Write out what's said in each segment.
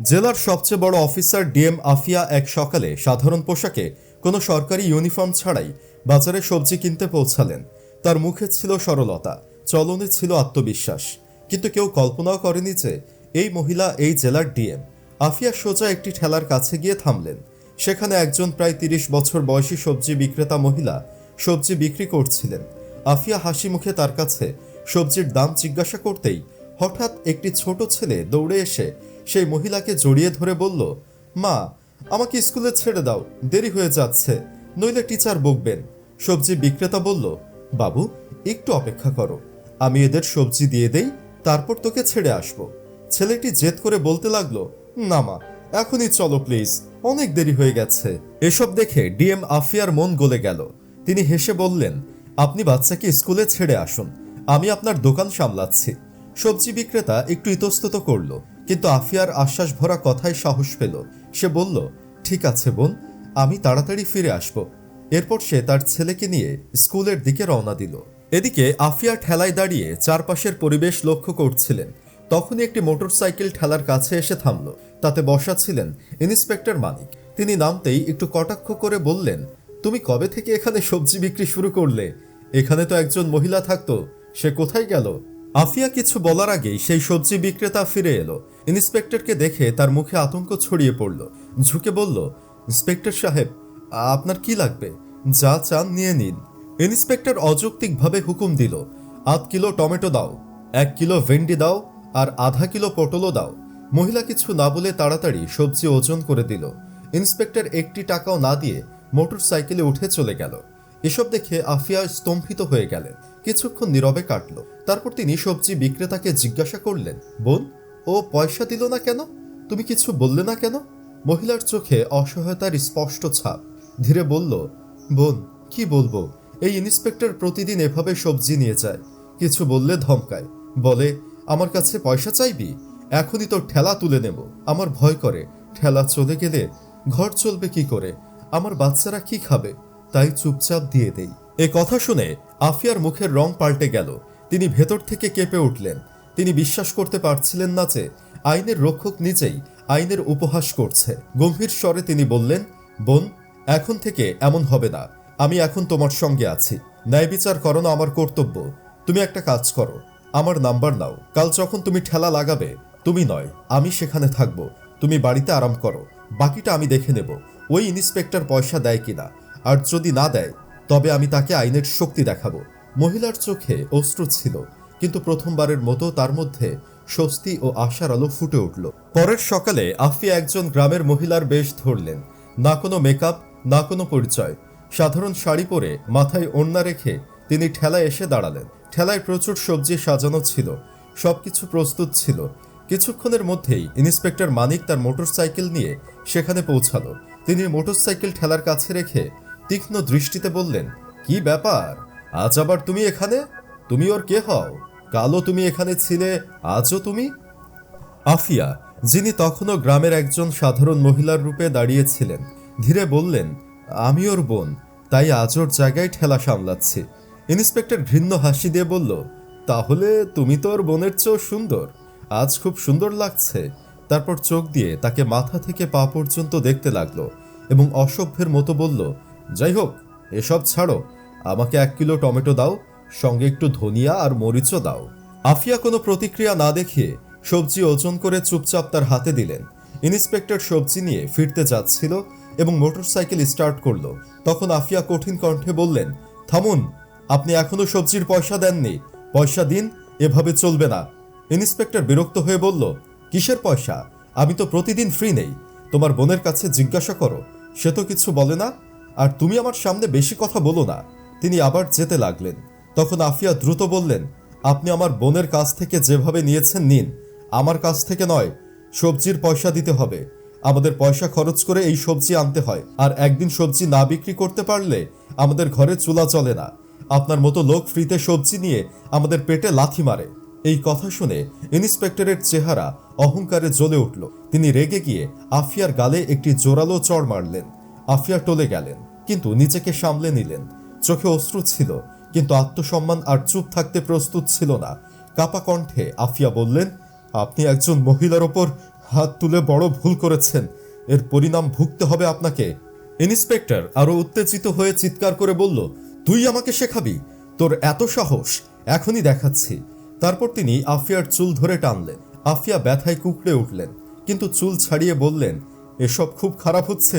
জেলার সবচেয়ে বড় অফিসার ডিএম আফিয়া এক সকালে সাধারণ পোশাকে কোনো সরকারি ইউনিফর্ম ছাড়াই বাজারে সবজি কিনতে পৌঁছালেন। তার মুখে ছিল সরলতা, চলনে ছিল আত্মবিশ্বাস। কিন্তু কেউ কল্পনাও করেনি যে এই মহিলা এই জেলার ডিএম। আফিয়া সোজা একটি ঠেলার কাছে গিয়ে থামলেন। সেখানে একজন প্রায় তিরিশ বছর বয়সী সবজি বিক্রেতা মহিলা সবজি বিক্রি করছিলেন। আফিয়া হাসি মুখে তার কাছে সবজির দাম জিজ্ঞাসা করতেই হঠাৎ একটি ছোট ছেলে দৌড়ে এসে সেই মহিলাকে জড়িয়ে ধরে বলল, মা, আমাকে স্কুলে ছেড়ে দাও, দেরি হয়ে যাচ্ছে। নইলে টিচার বকবেন। সবজি বিক্রেতা বলল, বাবু, একটু অপেক্ষা করো। আমি এদের সবজি দিয়ে দেই, তারপর তোকে ছেড়ে আসব। ছেলেটি জেদ করে বলতে লাগল, না মা, এখনই চলো প্লিজ, অনেক দেরি হয়ে গেছে। এসব দেখে ডিএম আফিয়ার মন গলে গেল। তিনি হেসে বললেন, আপনি বাচ্চাকে স্কুলে ছেড়ে আসুন, আমি আপনার দোকান সামলাচ্ছি। সবজি বিক্রেতা একটু ইতস্তত করল কিন্তু আফিয়ার আশ্বাস ভরা কথায় সাহস পেল। সে বলল, ঠিক আছে বোন, আমি তাড়াতাড়ি ফিরে আসব। এরপর সে তার ছেলেকে নিয়ে স্কুলের দিকে রওনা দিল। এদিকে আফিয়া ঠেলায় দাঁড়িয়ে চারপাশের পরিবেশ লক্ষ্য করছিলেন। তখনই একটি মোটরসাইকেল ঠেলার কাছে এসে থামল। তাতে বসা ছিলেন ইন্সপেক্টর মানিক। তিনি নামতেই একটু কটাক্ষ করে বললেন, তুমি কবে থেকে এখানে সবজি বিক্রি শুরু করলে? এখানে তো একজন মহিলা থাকতো, সে কোথায় গেল? আফিয়া কিছু বলার আগেই সেই সবজি বিক্রেতা ফিরে এলো। ইন্সপেক্টরকে দেখে তার মুখে আতঙ্ক ছড়িয়ে পড়ল। ঝুঁকে বলল, ইন্সপেক্টর সাহেব, আপনার কি লাগবে? যা চান নিয়ে নিন। ইন্সপেক্টর অযৌক্তিকভাবে হুকুম দিল, আধ কিলো টমেটো দাও, এক কিলো ভেন্ডি দাও, আর আধা কিলো পটলও দাও। মহিলা কিছু না বলে তাড়াতাড়ি সবজি ওজন করে দিল। ইন্সপেক্টর একটি টাকাও না দিয়ে মোটর সাইকেলে উঠে চলে গেল। এসব দেখে আফিয়া স্তম্ভিত হয়ে গেলেন। কিছুক্ষণ নীরবে কাটল। তারপর তিনি সবজি বিক্রেতাকে জিজ্ঞাসা করলেন, বোন, ও পয়সা দিল না কেন? তুমি কিছু বললে না কেন? মহিলার চোখে অসহায়তার স্পষ্ট ছাপ। ধীরে বলল, বোন, কি বলব? এই ইন্সপেক্টর প্রতিদিন এভাবে সবজি নিয়ে যায়। কিছু বললে ধমকায়। বলে, আমার কাছে পয়সা চাইবি? এখনই তোর ঠেলা তুলে নেব। আমার ভয় করে। ঠেলা চলে গেলে ঘর চলবে কি করে? আমার বাচ্চারা কি খাবে? তাই চুপচাপ দিয়ে দেই। এ কথা শুনে আফিয়ার মুখের রং পাল্টে গেল। তিনি ভেতর থেকে কেঁপে উঠলেন। তিনি বিশ্বাস করতে পারছিলেন না যে আইনের রক্ষক নিজেই আইনের উপহাস করছে। গম্ভীর স্বরে তিনি বললেন, বোন, এখন থেকে এমন হবে না। আমি এখন তোমার সঙ্গে আছি। ন্যায় বিচার করানো আমার কর্তব্য। তুমি একটা কাজ করো। আমার নাম্বার নাও। কাল যখন তুমি ঠেলা লাগাবে, তুমি নয়, আমি সেখানে থাকব। তুমি বাড়িতে আরাম করো। বাকিটা আমি দেখে নেব। ওই ইন্সপেক্টর পয়সা দেয় কিনা? আর যদি না দেয়, তবে আমি তাকে আইনের শক্তি দেখাবো। মহিলার চোখে অশ্রু ছিল, কিন্তু প্রথমবারের মতো তার মধ্যে স্বস্তি ও আশার আলো ফুটে উঠল। পরের সকালে আফিয়া একজন গ্রামের মহিলার বেশ ধরলেন। না কোনো মেকআপ, না কোনো পরিচয়। সাধারণ শাড়ি পরে মাথায় ওড়না রেখে তিনি ঠেলায় এসে দাঁড়ালেন। ঠেলায় প্রচুর সবজি সাজানো ছিল, সবকিছু প্রস্তুত ছিল। কিছুক্ষণের মধ্যেই ইন্সপেক্টর মানিক তার মোটরসাইকেল নিয়ে সেখানে পৌঁছালো। তিনি মোটরসাইকেল ঠেলার কাছে রেখে তীক্ষ্ণ দৃষ্টিতে বললেন, কি ব্যাপার? আজ আবার তুমি এখানে? তুমি ওর কে হও? কালও তুমি এখানে ছিলে, আজও তুমি? আফিয়া, যিনি তখনও গ্রামের একজন সাধারণ মহিলার রূপে দাঁড়িয়েছিলেন, ধীরে বললেন, আমি ওর বোন, তাই আজ ওর জায়গায় ঠেলা সামলাচ্ছি। ইন্সপেক্টর ঘৃণ্য হাসি দিয়ে বলল, তাহলে তুমি তো ওর বোনের চেয়েও সুন্দর। আজ খুব সুন্দর লাগছে। তারপর চোখ দিয়ে তাকে মাথা থেকে পা পর্যন্ত দেখতে লাগল এবং অসভ্যের মতো বলল যাই হোক এসব ছাড়ো। আমাকে এক কিলো টমেটো দাও, সঙ্গে একটু ধনিয়া আর মরিচও দাও। আফিয়া কোনো প্রতিক্রিয়া না দেখিয়ে সবজি ওজন করে চুপচাপ তার হাতে দিলেন। ইন্সপেক্টর সবজি নিয়ে ফিরতে যাচ্ছিল এবং মোটরসাইকেল স্টার্ট করল। তখন আফিয়া কঠিন কণ্ঠে বললেন, থামুন, আপনি এখনও সবজির পয়সা দেননি। পয়সা দিন, এভাবে চলবে না। ইন্সপেক্টর বিরক্ত হয়ে বলল, কিসের পয়সা? আমি তো প্রতিদিন ফ্রি নেই। তোমার বোনের কাছে জিজ্ঞাসা করো। সে তো কিছু বলে না? আর তুমি আমার সামনে বেশি কথা বলো না। তিনি আবার যেতে লাগলেন। তখন আফিয়া দ্রুত বললেন, আপনি আমার বোনের কাছ থেকে যেভাবে নিয়েছেন নিন। আমার কাছ থেকে নয়, সবজির পয়সা দিতে হবে। আমাদের পয়সা খরচ করে এই সবজি আনতে হয়। আর একদিন সবজি না বিক্রি করতে পারলে আমাদের ঘরে চুলা চলে না। আপনার মতো লোক ফ্রিতে সবজি নিয়ে আমাদের পেটে লাথি মারে। এই কথা শুনে ইন্সপেক্টরের চেহারা অহংকারে জ্বলে উঠল। তিনি রেগে গিয়ে আফিয়ার গালে একটি জোরালো চড় মারলেন। আফিয়া টলে গেলেন, কিন্তু নিজেকে সামলে নিলেন। চোখে অশ্রু ছিল, কিন্তু আত্মসম্মান আর চুপ থাকতে প্রস্তুত ছিল না। কাপা কণ্ঠে আফিয়া বললেন, আপনি একজন মহিলার ওপর হাত তুলে বড় ভুল করেছেন। এর পরিণাম ভুগতে হবে আপনাকে। ইন্সপেক্টর আরও উত্তেজিত হয়ে চিৎকার করে বলল, তুই আমাকে শেখাবি? তোর এত সাহস, এখনই দেখাচ্ছি। তারপর তিনি আফিয়ার চুল ধরে টানলেন। আফিয়া ব্যথায় কুকড়ে উঠলেন, কিন্তু চুল ছাড়িয়ে বললেন, এসব খুব খারাপ হচ্ছে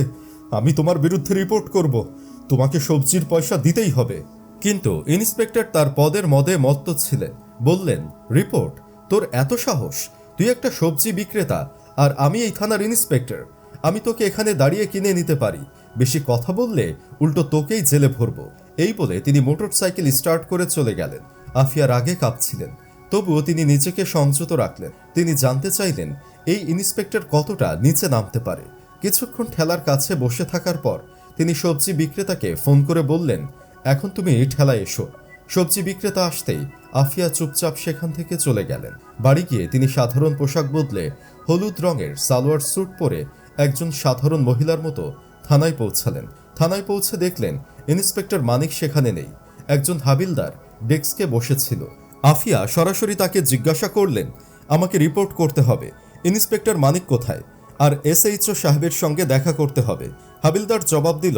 আমি তোমার বিরুদ্ধে রিপোর্ট করব। তোমাকে সবজির পয়সা দিতেই হবে। কিন্তু ইন্সপেক্টর তার পদের মদে মত্ত ছিলেন। বললেন, রিপোর্ট, তোর এত সাহস? তুই একটা সবজি বিক্রেতা, আর আমি এই থানার ইন্সপেক্টর আমি তোকে এখানে দাঁড়িয়ে কিনে নিতে পারি। বেশি কথা বললে উল্টো তোকেই জেলে ভরবো। এই বলে তিনি মোটরসাইকেল স্টার্ট করে চলে গেলেন। আফিয়ার আগে কাঁপছিলেন। তবুও তিনি নিজেকে সংযত রাখলেন। তিনি জানতে চাইলেন, এই ইন্সপেক্টর কতটা নিচে নামতে পারে? কিছুক্ষণ ঠেলার কাছে বসে থাকার পর তিনি সবজি বিক্রেতাকে ফোন করে বললেন, এখন তুমি ঠেলায় এসো। সবজি বিক্রেতা আসতেই আফিয়া চুপচাপ সেখান থেকে চলে গেলেন। বাড়ি গিয়ে তিনি সাধারণ পোশাক বদলে হলুদ রঙের সালোয়ার স্যুট পরে একজন সাধারণ মহিলার মতো থানায় পৌঁছালেন। থানায় পৌঁছে দেখলেন, ইন্সপেক্টর মানিক সেখানে নেই। একজন হাবিলদার ডেস্কে বসেছিল। আফিয়া সরাসরি তাকে জিজ্ঞাসা করলেন, আমাকে রিপোর্ট করতে হবে। ইন্সপেক্টর মানিক কোথায়? আর এসএইচও সাহেবের সঙ্গে দেখা করতে হবে। হাবিলদার জবাব দিল,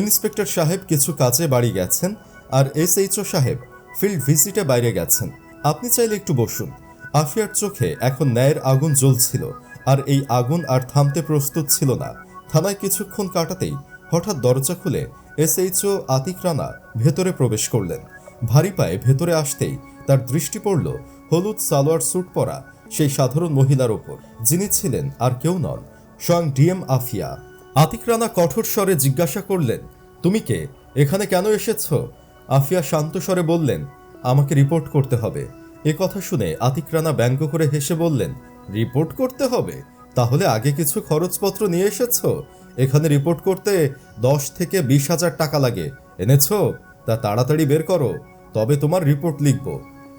ইন্সপেক্টর সাহেব কিছু কাজে বাড়ি গেছেন আর এসএইচও সাহেব ফিল্ড ভিজিটে বাইরে গেছেন। আপনি চাইলে একটু বসুন। আফিয়ার চোখে এখন ন্যায়ের আগুন জ্বলছিল আর এই আগুন আর থামতে প্রস্তুত ছিল না। থানায় কিছুক্ষণ কাটাতেই হঠাৎ দরজা খুলে এসএইচও আতিক রানা ভেতরে প্রবেশ করলেন। ভারী পায়ে ভেতরে আসতেই তার দৃষ্টি পড়ল হলুদ সালোয়ার স্যুট পরা সেই সাধারণ মহিলার ওপর। যিনি ছিলেন আর কেউ নন, স্বয়ং ডিএম আফিয়া। আতিক রানা কঠোর স্বরে জিজ্ঞাসা করলেন, তুমি কে? এখানে কেন এসেছ? আফিয়া শান্ত স্বরে বললেন, আমাকে রিপোর্ট করতে হবে। এ কথা শুনে আতিক রানা ব্যঙ্গ করে হেসে বললেন, রিপোর্ট করতে হবে? তাহলে আগে কিছু খরচপত্র নিয়ে এসেছ? এখানে রিপোর্ট করতে দশ থেকে বিশ হাজার টাকা লাগে। এনেছ? তা তাড়াতাড়ি বের করো। তবে তোমার রিপোর্ট লিখব।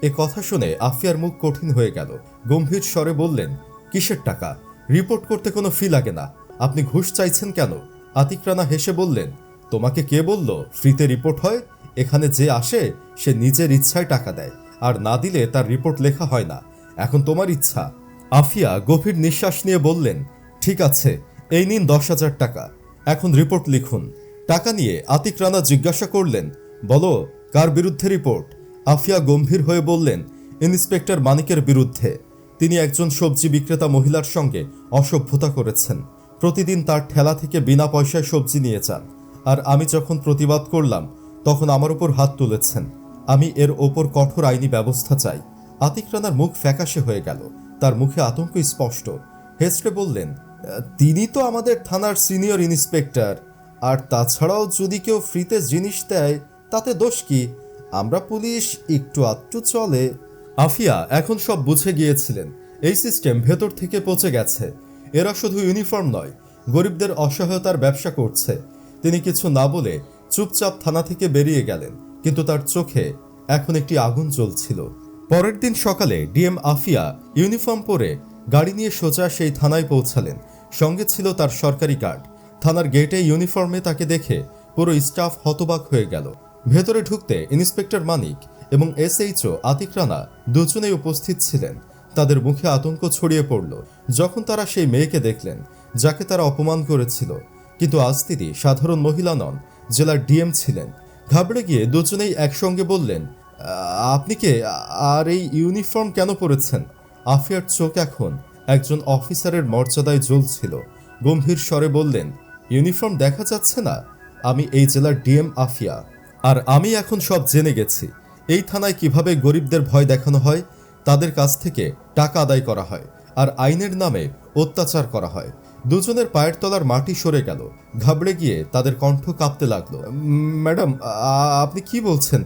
এ কথা শুনে আফিয়ার মুখ কঠিন হয়ে গেল। গম্ভীর স্বরে বললেন, কিসের টাকা? রিপোর্ট করতে কোনো ফি লাগে না। আপনি ঘুষ চাইছেন কেন? আতিক রানা হেসে বললেন, তোমাকে কে বলল? ফ্রিতে রিপোর্ট হয়? এখানে যে আসে, সে নিজের ইচ্ছায় টাকা দেয়। আর না দিলে তার রিপোর্ট লেখা হয় না। এখন তোমার ইচ্ছা। আফিয়া গভীর নিঃশ্বাস নিয়ে বললেন, ঠিক আছে, এই নিন দশ হাজার টাকা। এখন রিপোর্ট লিখুন। টাকা নিয়ে আতিক রানা জিজ্ঞাসা করলেন, বলো, কার বিরুদ্ধে রিপোর্ট? আফিয়া গম্ভীর হয়ে বললেন, ইন্সপেক্টর মানিকের বিরুদ্ধে তিনি একজন সবজি বিক্রেতা মহিলার সঙ্গে অসভ্যতা করেছেন। প্রতিদিন তার ঠেলা থেকে বিনা পয়সায় সবজি নিয়ে যান। আর আমি যখন প্রতিবাদ করলাম, তখন আমার উপর হাত তুলেছেন। আমি এর ওপর কঠোর আইনি ব্যবস্থা চাই। আতিক রানার মুখ ফ্যাকাশে হয়ে গেল। তার মুখে আতঙ্ক স্পষ্ট। হেসড়ে বললেন, তিনি তো আমাদের থানার সিনিয়র ইন্সপেক্টর। আর তাছাড়াও যদি কেউ ফ্রিতে জিনিস দেয়, তাতে দোষ কি? আমরা পুলিশ, একটু আধটু চলে। আফিয়া, এখন সব বুঝে গিয়েছিলেন। এই সিস্টেম ভেতর থেকে পচে গেছে। এরা শুধু ইউনিফর্ম নয়, গরিবদের অসহায়তার ব্যবসা করছে। তিনি কিছু না বলে চুপচাপ থানা থেকে বেরিয়ে গেলেন, কিন্তু তার চোখে এখন একটি আগুন জ্বলছিল। পরের দিন সকালে ডিএম আফিয়া ইউনিফর্ম পরে গাড়ি নিয়ে সোজা সেই থানায় পৌঁছালেন। সঙ্গে ছিল তার সরকারি কার্ড থানার গেটে ইউনিফর্মে তাকে দেখে পুরো স্টাফ হতবাক হয়ে গেল। ভেতরে ঢুকতে ইন্সপেক্টর মানিক এবং এসএইচও আতিক রানা দুজনেই উপস্থিত ছিলেন। তাদের মুখে আতঙ্ক ছড়িয়ে পড়ল। যখন তারা সেই মেয়েকে দেখলেন, যাকে তারা অপমান করেছিল, কিন্তু আজ তিনি সাধারণ মহিলা নন, জেলার ডিএম ছিলেন। ঘাবড়ে গিয়ে দুজনেই একসঙ্গে বললেন, আপনি কে? আর এই ইউনিফর্ম কেন পরেছেন? আফিয়ার চোখ এখন একজন অফিসারের মর্যাদায় জ্বলছিল। গম্ভীর স্বরে বললেন, ইউনিফর্ম দেখা যাচ্ছে না। আমি এই জেলার ডিএম আফিয়া। আর আমি এখন সব জেনে গেছি। এই থানায় কীভাবে গরিবদের ভয় দেখানো হয়, তাদের কাছ থেকে টাকা আদায় করা হয় আর আইনের নামে অত্যাচার করা হয়। দুজনের পায়ের তলার মাটি সরে গেল, ঘাবড়ে গিয়ে তাদের কণ্ঠ কাঁপতে লাগল। ম্যাডাম, আপনি কি বলছেন?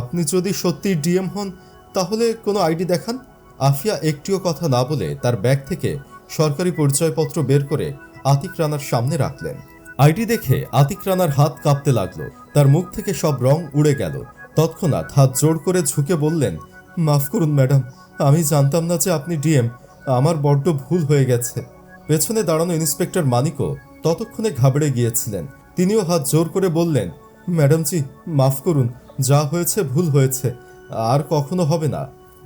আপনি যদি সত্যি ডিএম হন, তাহলে কোনো আইডি দেখান? আফিয়া একটিও কথা না বলে তার ব্যাগ থেকে সরকারি পরিচয়পত্র বের করে আতিক রানার সামনে রাখলেন। আইডি দেখে আতিক রানার হাত কাঁপতে লাগল। তার মুখ থেকে সব রং উড়ে গেল। তৎক্ষণাৎ হাত জোর করে ঝুঁকে বললেন, মাফ করুন, ম্যাডাম, আমি জানতাম না যে আপনি ডিএম। আমার বড্ড ভুল হয়ে গেছে। পেছনে দাঁড়ানো ইন্সপেক্টর মানিকও ততক্ষণে ঘাবড়ে গিয়েছিলেন। তিনিও হাত জোর করে বললেন ম্যাডামজি মাফ করুন, যা হয়েছে ভুল হয়েছে, আর কখনো হবে না।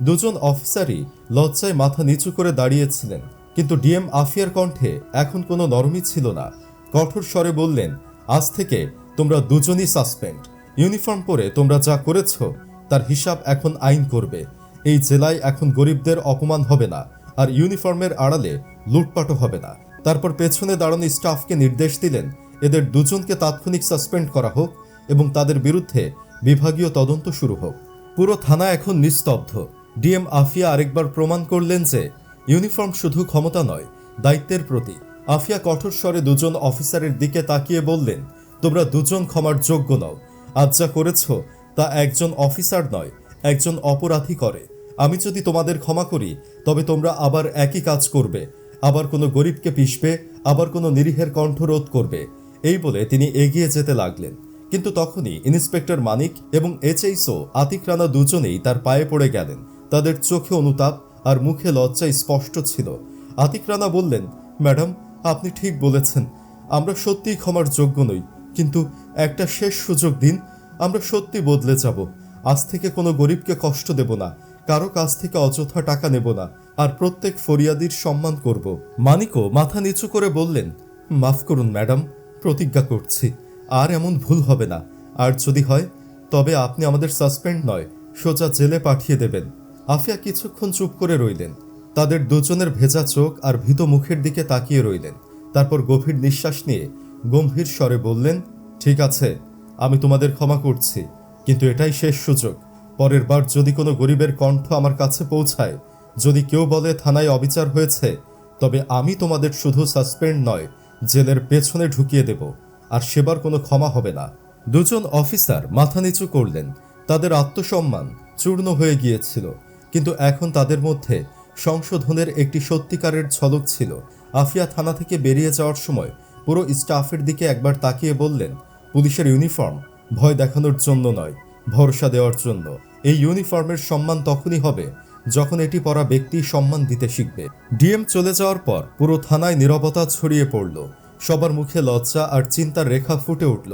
দুজন অফিসারই লজ্জায় মাথা নিচু করে দাঁড়িয়েছিলেন, কিন্তু ডিএম আফিয়ার কণ্ঠে এখন কোনো নরমই ছিল না। কঠোর স্বরে বললেন, আজ থেকে তোমরা দুজনই সাসপেন্ড ইউনিফর্ম পরে তোমরা যা করেছ, তার হিসাব এখন আইন করবে। এই জেলায় এখন গরিবদের অপমান হবে না, আর ইউনিফর্মের আড়ালে লুটপাটও হবে না। তারপর পেছনে দাঁড়ানো স্টাফকে নির্দেশ দিলেন, এদের দুজনকে তাৎক্ষণিক সাসপেন্ড করা হোক এবং তাদের বিরুদ্ধে বিভাগীয় তদন্ত শুরু হোক। পুরো থানা এখন নিস্তব্ধ। ডিএম আফিয়া আরেকবার প্রমাণ করলেন যে ইউনিফর্ম শুধু ক্ষমতা নয়, দায়িত্বের প্রতি আফিয়া কঠোর স্বরে দুজন অফিসারের দিকে তাকিয়ে বললেন তোমরা দুজন ক্ষমার যোগ্য নও। আজ যা করেছ, তা একজন অফিসার নয়, একজন অপরাধী করে। আমি যদি তোমাদের ক্ষমা করি, তবে তোমরা আবার একই কাজ করবে। আবার কোনো গরিবকে পিষবে, আবার কোনো নিরীহের কণ্ঠরোধ করবে। এই বলে তিনি এগিয়ে যেতে লাগলেন। কিন্তু তখনই ইন্সপেক্টর মানিক এবং এইচএইসও আতিক রানা দুজনেই তার পায়ে পড়ে গেলেন। তাদের চোখে অনুতাপ আর মুখে লজ্জা স্পষ্ট ছিল। আতিক রানা বললেন, ম্যাডাম, আপনি ঠিক বলেছেন। আমরা সত্যিই ক্ষমার যোগ্য নই। কিন্তু একটা শেষ সুযোগ দিন, আমরা সত্যি বদলে যাব। আজ থেকে কোনো গরিবকে কষ্ট দেব না, কারও কাছ থেকে অযথা টাকা নেব না, আর প্রত্যেক ফরিয়াদির সম্মান করব। মানিকও মাথা নিচু করে বললেন, মাফ করুন ম্যাডাম, প্রতিজ্ঞা করছি, আর এমন ভুল হবে না। আর যদি হয়, তবে আপনি আমাদের সাসপেন্ড নয়, সোজা জেলে পাঠিয়ে দেবেন। আফিয়া কিছুক্ষণ চুপ করে রইলেন। তাদের দুজনের ভেজা চোখ আর ভীত মুখের দিকে তাকিয়ে রইলেন। তারপর গভীর নিঃশ্বাস নিয়ে গম্ভীর স্বরে বললেন, ঠিক আছে, আমি তোমাদের ক্ষমা করছি, কিন্তু এটাই শেষ সুযোগ। পরের বার যদি কোনো গরিবের কণ্ঠ আমার কাছে পৌঁছায়, যদি কেউ বলে থানায় অবিচার হয়েছে, তবে আমি তোমাদের শুধু সাসপেন্ড নয়, জেলের পেছনে ঢুকিয়ে দেব, আর সেবার কোনো ক্ষমা হবে না। দুজন অফিসার মাথা নিচু করলেন। তাদের আত্মসম্মান চূর্ণ হয়ে গিয়েছিল, কিন্তু এখন তাদের মধ্যে সংশোধনের একটি সত্যিকারের ঝলক ছিল। আফিয়া থানা থেকে বেরিয়ে যাওয়ার সময় পুরো স্টাফের দিকে একবার তাকিয়ে বললেন, পুলিশের ইউনিফর্ম, ভয় দেখানোর জন্য নয়, ভরসা দেওয়ার জন্য। এই ইউনিফর্মের সম্মান তখনই হবে যখন এটি পরা ব্যক্তি সম্মান দিতে শিখবে। ডিএম চলে যাওয়ার পর পুরো থানায় নীরবতা ছড়িয়ে পড়ল। সবার মুখে লজ্জা আর চিন্তার রেখা ফুটে উঠল।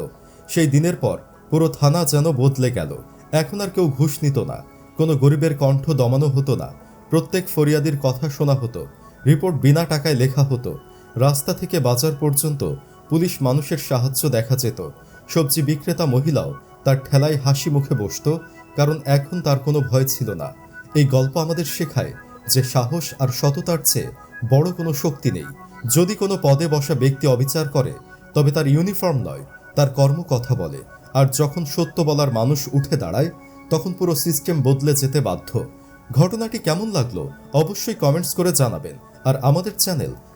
সেই দিনের পর পুরো থানা যেন বদলে গেল। এখন আর কেউ ঘুষ নিত না, কোনো গরিবের কণ্ঠ দমানো হতো না, প্রত্যেক ফরিয়াদির কথা শোনা হতো, রিপোর্ট বিনা টাকায় লেখা হতো। রাস্তা থেকে বাজার পর্যন্ত পুলিশ মানুষের সাহায্য দেখা যেত। সবজি বিক্রেতা মহিলাও তার ঠেলায় হাসি মুখে বসতো, কারণ এখন তার কোনো ভয় ছিল না। এই গল্প আমাদের শেখায় যে সাহস আর সততার চেয়ে বড় কোনো শক্তি নেই। যদি কোনো পদে বসা ব্যক্তি অবিচার করে, তবে তার ইউনিফর্ম নয়, তার কর্ম কথা বলে। আর যখন সত্য বলার মানুষ উঠে দাঁড়ায়, তখন পুরো সিস্টেম বদলে যেতে বাধ্য। ঘটনাটি কেমন লাগল, অবশ্যই কমেন্টস করে জানাবেন। আর আমাদের চ্যানেল